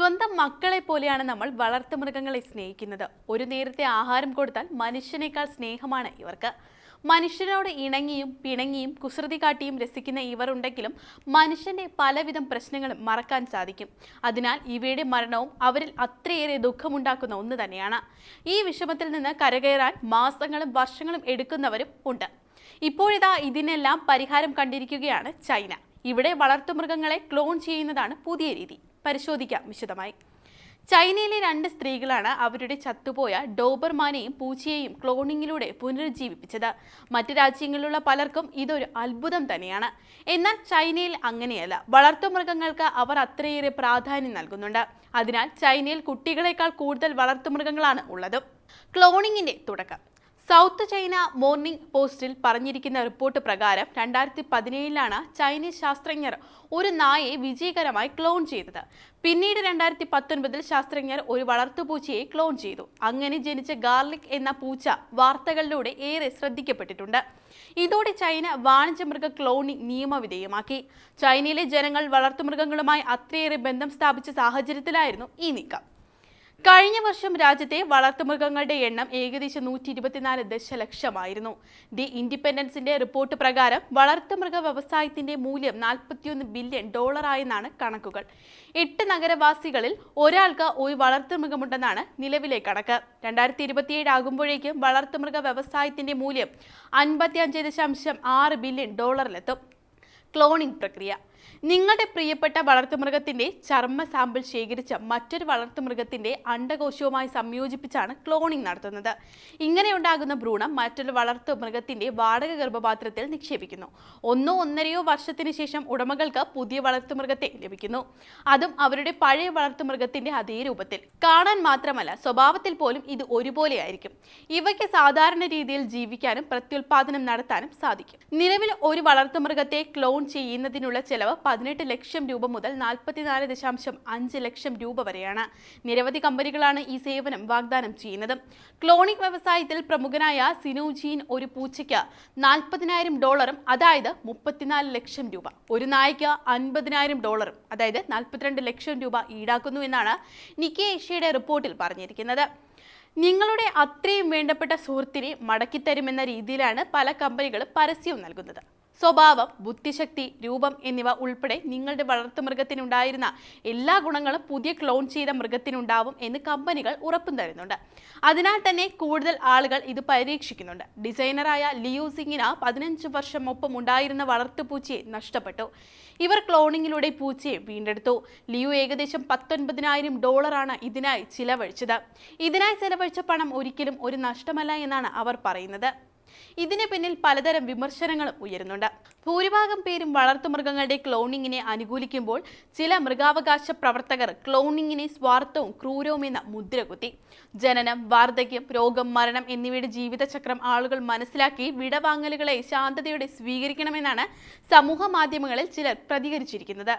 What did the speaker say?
സ്വന്തം മക്കളെ പോലെയാണ് നമ്മൾ വളർത്തു മൃഗങ്ങളെ സ്നേഹിക്കുന്നത്. ഒരു നേരത്തെ ആഹാരം കൊടുത്താൽ മനുഷ്യനേക്കാൾ സ്നേഹമാണ് ഇവർക്ക്. മനുഷ്യരോട് ഇണങ്ങിയും പിണങ്ങിയും കുസൃതി കാട്ടിയും രസിക്കുന്ന ഇവർ ഉണ്ടെങ്കിലും മനുഷ്യന്റെ പലവിധം പ്രശ്നങ്ങളും മറക്കാൻ സാധിക്കും. അതിനാൽ ഇവയുടെ മരണവും അവരിൽ അത്രയേറെ ദുഃഖമുണ്ടാക്കുന്ന ഒന്ന് തന്നെയാണ്. ഈ വിഷമത്തിൽ നിന്ന് കരകയറാൻ മാസങ്ങളും വർഷങ്ങളും എടുക്കുന്നവരും ഉണ്ട്. ഇപ്പോഴിതാ ഇതിനെല്ലാം പരിഹാരം കണ്ടിരിക്കുകയാണ് ചൈന. ഇവിടെ വളർത്തുമൃഗങ്ങളെ ക്ലോൺ ചെയ്യുന്നതാണ് പുതിയ രീതി. പരിശോധിക്കാം വിശദമായി. ചൈനയിലെ രണ്ട് സ്ത്രീകളാണ് അവരുടെ ചത്തുപോയ ഡോബർമാനെയും പൂച്ചയെയും ക്ലോണിങ്ങിലൂടെ പുനരുജ്ജീവിപ്പിച്ചത്. മറ്റ് രാജ്യങ്ങളിലുള്ള പലർക്കും ഇതൊരു അത്ഭുതം തന്നെയാണ്. എന്നാൽ ചൈനയിൽ അങ്ങനെയല്ല. വളർത്തുമൃഗങ്ങൾക്ക് അവർ അത്രയേറെ പ്രാധാന്യം നൽകുന്നുണ്ട്. അതിനാൽ ചൈനയിൽ കുട്ടികളെക്കാൾ കൂടുതൽ വളർത്തുമൃഗങ്ങളാണ് ഉള്ളത്. ക്ലോണിങ്ങിന്റെ തുടക്കം. സൗത്ത് ചൈന മോർണിംഗ് പോസ്റ്റിൽ പറഞ്ഞിരിക്കുന്ന റിപ്പോർട്ട് പ്രകാരം രണ്ടായിരത്തി പതിനേഴിലാണ് ചൈനീസ് ശാസ്ത്രജ്ഞർ ഒരു നായയെ വിജയകരമായി ക്ലോൺ ചെയ്തത്. പിന്നീട് രണ്ടായിരത്തി പത്തൊൻപതിൽ ശാസ്ത്രജ്ഞർ ഒരു വളർത്തുപൂച്ചയെ ക്ലോൺ ചെയ്തു. അങ്ങനെ ജനിച്ച ഗാർലിക് എന്ന പൂച്ച വാർത്തകളിലൂടെ ഏറെ ശ്രദ്ധിക്കപ്പെട്ടിട്ടുണ്ട്. ഇതോടെ ചൈന വാണിജ്യമൃഗ ക്ലോണിംഗ് നിയമവിധേയമാക്കി. ചൈനയിലെ ജനങ്ങൾ വളർത്തുമൃഗങ്ങളുമായി അത്രയേറെ ബന്ധം സ്ഥാപിച്ച സാഹചര്യത്തിലായിരുന്നു ഈ നീക്കം. കഴിഞ്ഞ വർഷം രാജ്യത്തെ വളർത്തുമൃഗങ്ങളുടെ എണ്ണം ഏകദേശം നൂറ്റി ഇരുപത്തിനാല് ദശലക്ഷമായിരുന്നു. ദി ഇൻഡിപെൻഡൻസിന്റെ റിപ്പോർട്ട് പ്രകാരം വളർത്തുമൃഗ വ്യവസായത്തിന്റെ മൂല്യം നാൽപ്പത്തിയൊന്ന് ബില്യൺ ഡോളറായെന്നാണ് കണക്കുകൾ. എട്ട് നഗരവാസികളിൽ ഒരാൾക്ക് ഒരു വളർത്തുമൃഗമുണ്ടെന്നാണ് നിലവിലെ കണക്ക്. രണ്ടായിരത്തി ഇരുപത്തിയേഴ് ആകുമ്പോഴേക്കും വളർത്തുമൃഗ വ്യവസായത്തിന്റെ മൂല്യം അൻപത്തി അഞ്ച് ദശാംശം ആറ് ബില്യൺ ഡോളറിലെത്തും. ക്ലോണിംഗ് പ്രക്രിയ. നിങ്ങളുടെ പ്രിയപ്പെട്ട വളർത്തുമൃഗത്തിന്റെ ചർമ്മ സാമ്പിൾ ശേഖരിച്ച മറ്റൊരു വളർത്തുമൃഗത്തിന്റെ അണ്ടകോശവുമായി സംയോജിപ്പിച്ചാണ് ക്ലോണിംഗ് നടത്തുന്നത്. ഇങ്ങനെ ഉണ്ടാകുന്ന ഭ്രൂണം മറ്റൊരു വളർത്തുമൃഗത്തിന്റെ വാടക ഗർഭപാത്രത്തിൽ നിക്ഷേപിക്കുന്നു. ഒന്നോ ഒന്നരയോ വർഷത്തിന് ശേഷം ഉടമകൾക്ക് പുതിയ വളർത്തുമൃഗത്തെ ലഭിക്കുന്നു. അതും അവരുടെ പഴയ വളർത്തുമൃഗത്തിന്റെ അതേ രൂപത്തിൽ. കാണാൻ മാത്രമല്ല സ്വഭാവത്തിൽ പോലും ഇത് ഒരുപോലെയായിരിക്കും ഇവയ്ക്ക് സാധാരണ രീതിയിൽ ജീവിക്കാനും പ്രത്യുൽപാദനം നടത്താനും സാധിക്കും. നിലവിൽ ഒരു വളർത്തുമൃഗത്തെ ക്ലോൺ ചെയ്യുന്നതിനുള്ള ചെലവ് പതിനെട്ട് ലക്ഷം രൂപ മുതൽ നാൽപ്പത്തിനാല് ദശാംശം അഞ്ച് ലക്ഷം രൂപ വരെയാണ്. നിരവധി കമ്പനികളാണ് ഈ സേവനം വാഗ്ദാനം ചെയ്യുന്നത്. ക്ലോണിക് വ്യവസായത്തിൽ പ്രമുഖനായ സിനോജീൻ ഒരു പൂച്ചയ്ക്ക് നാൽപ്പതിനായിരം ഡോളറും അതായത് മുപ്പത്തിനാല് ലക്ഷം രൂപ. ഒരു നായ്ക്ക് അൻപതിനായിരം ഡോളറും അതായത് നാൽപ്പത്തിരണ്ട് ലക്ഷം രൂപ ഈടാക്കുന്നു എന്നാണ് നിക്കി ഏഷ്യയുടെ റിപ്പോർട്ടിൽ പറഞ്ഞിരിക്കുന്നത്. നിങ്ങളുടെ അത്രയും വേണ്ടപ്പെട്ട സുഹൃത്തിനെ മടക്കിത്തരുമെന്ന രീതിയിലാണ് പല കമ്പനികളും പരസ്യവും നൽകുന്നത്. സ്വഭാവം ബുദ്ധിശക്തി രൂപം എന്നിവ ഉൾപ്പെടെ നിങ്ങളുടെ വളർത്തുമൃഗത്തിനുണ്ടായിരുന്ന എല്ലാ ഗുണങ്ങളും പുതിയ ക്ലോൺ ചെയ്ത മൃഗത്തിനുണ്ടാവും എന്ന് കമ്പനികൾ ഉറപ്പും തരുന്നുണ്ട്. അതിനാൽ തന്നെ കൂടുതൽ ആളുകൾ ഇത് പരീക്ഷിക്കുന്നുണ്ട്. ഡിസൈനറായ ലിയു സിംഗിന് പതിനഞ്ച് വർഷം ഒപ്പം ഉണ്ടായിരുന്ന വളർത്തുപൂച്ചയെ നഷ്ടപ്പെട്ടു. ഇവർ ക്ലോണിങ്ങിലൂടെ പൂച്ചയെ വീണ്ടെടുത്തു. ലിയു ഏകദേശം പത്തൊൻപതിനായിരം ഡോളറാണ് ഇതിനായി ചിലവഴിച്ചത്. ഇതിനായി ചിലവഴിച്ച പണം ഒരിക്കലും ഒരു നഷ്ടമല്ല എന്നാണ് അവർ പറയുന്നത്. ഇതിന് പിന്നിൽ പലതരം വിമർശനങ്ങളും ഉയരുന്നുണ്ട്. ഭൂരിഭാഗം പേരും വളർത്തുമൃഗങ്ങളുടെ ക്ലോണിങ്ങിനെ അനുകൂലിക്കുമ്പോൾ ചില മൃഗാവകാശ പ്രവർത്തകർ ക്ലോണിങ്ങിനെ സ്വാർത്ഥവും ക്രൂരവും എന്ന മുദ്ര കുത്തി. ജനനം വാർദ്ധക്യം രോഗം മരണം എന്നിവയുടെ ജീവിതചക്രം ആളുകൾ മനസ്സിലാക്കി വിടവാങ്ങലുകളെ ശാന്തതയോടെ സ്വീകരിക്കണമെന്നാണ് സമൂഹ മാധ്യമങ്ങളിൽ ചിലർ പ്രതികരിച്ചിരിക്കുന്നത്.